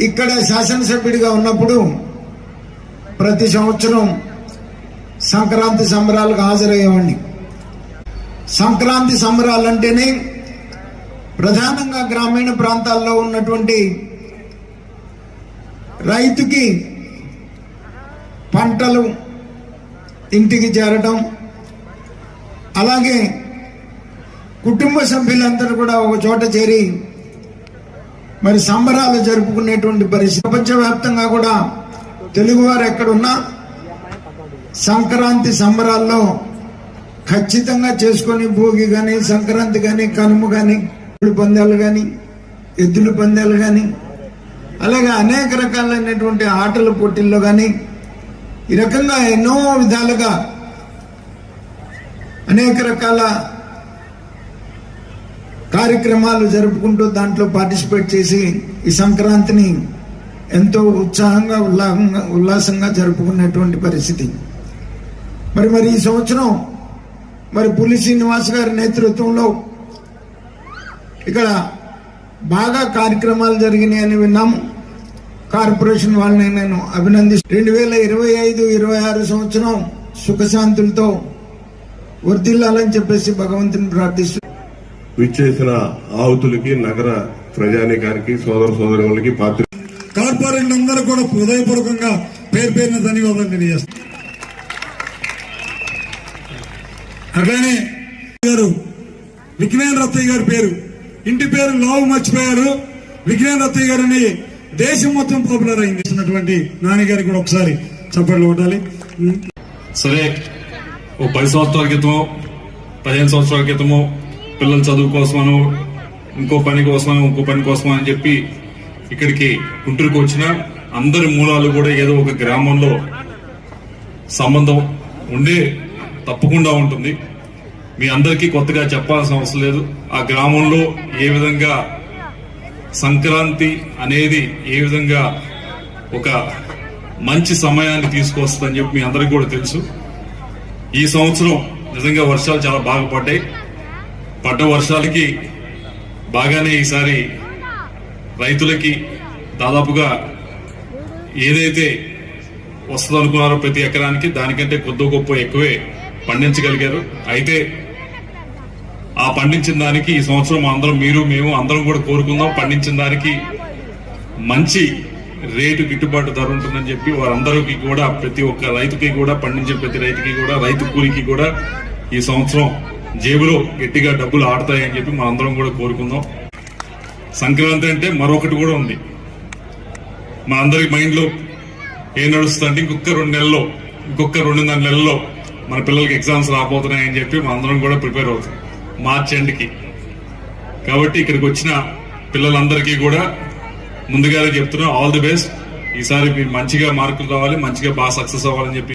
ఇక్కడ శాసనసభ్యుడిగా ఉన్నప్పుడు ప్రతి సంవత్సరం సంక్రాంతి సంబరాలకు హాజరయ్యేవాడిని. సంక్రాంతి సంబరాలంటేనే ప్రధానంగా గ్రామీణ ప్రాంతాల్లో ఉన్నటువంటి రైతుకి పంటలు ఇంటికి చేరటం అలాగే కుటుంబ సభ్యులందరూ కూడా ఒక చోట చేరి మరి సంబరాలు జరుపుకునేటువంటి పరిస్థితి. ప్రపంచవ్యాప్తంగా కూడా తెలుగువారు ఎక్కడున్నా సంక్రాంతి సంబరాల్లో ఖచ్చితంగా చేసుకొని భోగి కానీ సంక్రాంతి కానీ కనుమ కానీ పందాలు కానీ ఎద్దుల పందాలు కానీ అలాగే అనేక రకాలైనటువంటి ఆటల పోటీల్లో కానీ ఈ రకంగా ఎన్నో విధాలుగా అనేక రకాల కార్యక్రమాలు జరుపుకుంటూ దాంట్లో పార్టిసిపేట్ చేసి ఈ సంక్రాంతిని ఎంతో ఉత్సాహంగా ఉల్లాసంగా ఉల్లాసంగా జరుపుకున్నటువంటి పరిస్థితి. మరి మరి ఈ సంవత్సరం మరి పులి శ్రీనివాస్ గారి నేతృత్వంలో ఇక్కడ బాగా కార్యక్రమాలు జరిగినాయి అని విన్నాము. కార్పొరేషన్ వాళ్ళని నేను అభినందిస్తూ రెండు వేల ఇరవై ఐదు ఇరవై ఆరు సంవత్సరం సుఖశాంతులతో వర్తిల్లాలని చెప్పేసి భగవంతుని ప్రార్థిస్తున్నాను విచ్చేసిన ఆహుతులకి నగర ప్రజానీకానికి సోదర సోదరులకి పాత్ర కార్పొరేట్లు అందరూ కూడా హృదయపూర్వకంగా పేరు పేరున ధన్యవాదాలు తెలియజేస్తాం. అట్లానే గారు విజ్ఞాన రత్తయ్య గారి పేరు. ఇంటి పేరు లావు మర్చిపోయారు. విజ్ఞాన రత్తయ్య గారిని దేశం మొత్తం పాపులర్ అయింది నాని గారికి కూడా ఒకసారి చప్పట్లు కొట్టాలి. సరే ఓ పది సంవత్సరాల క్రితమో పదిహేను సంవత్సరాల క్రితమో పిల్లల చదువు కోసమను ఇంకో పని కోసమనో ఇంకో పని కోసమని అని చెప్పి ఇక్కడికి గుంటూరుకు వచ్చిన అందరి మూలాలు కూడా ఏదో ఒక గ్రామంలో సంబంధం ఉండే తప్పకుండా ఉంటుంది. మీ అందరికీ కొత్తగా చెప్పాల్సిన అవసరం లేదు. ఆ గ్రామంలో ఏ విధంగా సంక్రాంతి అనేది ఏ విధంగా ఒక మంచి సమయాన్ని తీసుకొస్తుందని చెప్పి మీ అందరికీ కూడా తెలుసు. ఈ సంవత్సరం నిజంగా వర్షాలు చాలా బాగా పడ్డాయి. పడ్డ వర్షాలకి బాగానే ఈసారి రైతులకి దాదాపుగా ఏదైతే వస్తుంది అనుకున్నారో ప్రతి ఎకరానికి దానికంటే కొద్ది గొప్ప ఎక్కువే పండించగలిగారు. అయితే ఆ పండించిన దానికి ఈ సంవత్సరం అందరం మీరు మేము అందరం కూడా కోరుకుందాం. పండించిన దానికి మంచి రేటు గిట్టుబాటు ధర ఉంటుందని చెప్పి వారందరికీ కూడా ప్రతి ఒక్క రైతుకి కూడా పండించే ప్రతి రైతుకి కూడా రైతు కూలికి కూడా ఈ సంవత్సరం జేబులో గట్టిగా డబ్బులు ఆడతాయని చెప్పి మనందరం కూడా కోరుకుందాం. సంక్రాంతి అంటే మరొకటి కూడా ఉంది. మా అందరి మైండ్లో ఏం నడుస్తుందంటే ఇంకొక రెండు నెలల్లో ఇంకొక రెండున్నర నెలల్లో మన పిల్లలకి ఎగ్జామ్స్ రాబోతున్నాయని చెప్పి మనందరం అందరం కూడా ప్రిపేర్ అవుతాం. మార్చ్ ఎండ్కి కాబట్టి ఇక్కడికి వచ్చిన పిల్లలందరికీ కూడా ముందుగానే చెప్తున్నా ఆల్ ది బెస్ట్. ఈసారి మీరు మంచిగా మార్కులు రావాలి మంచిగా బాగా సక్సెస్ అవ్వాలని చెప్పి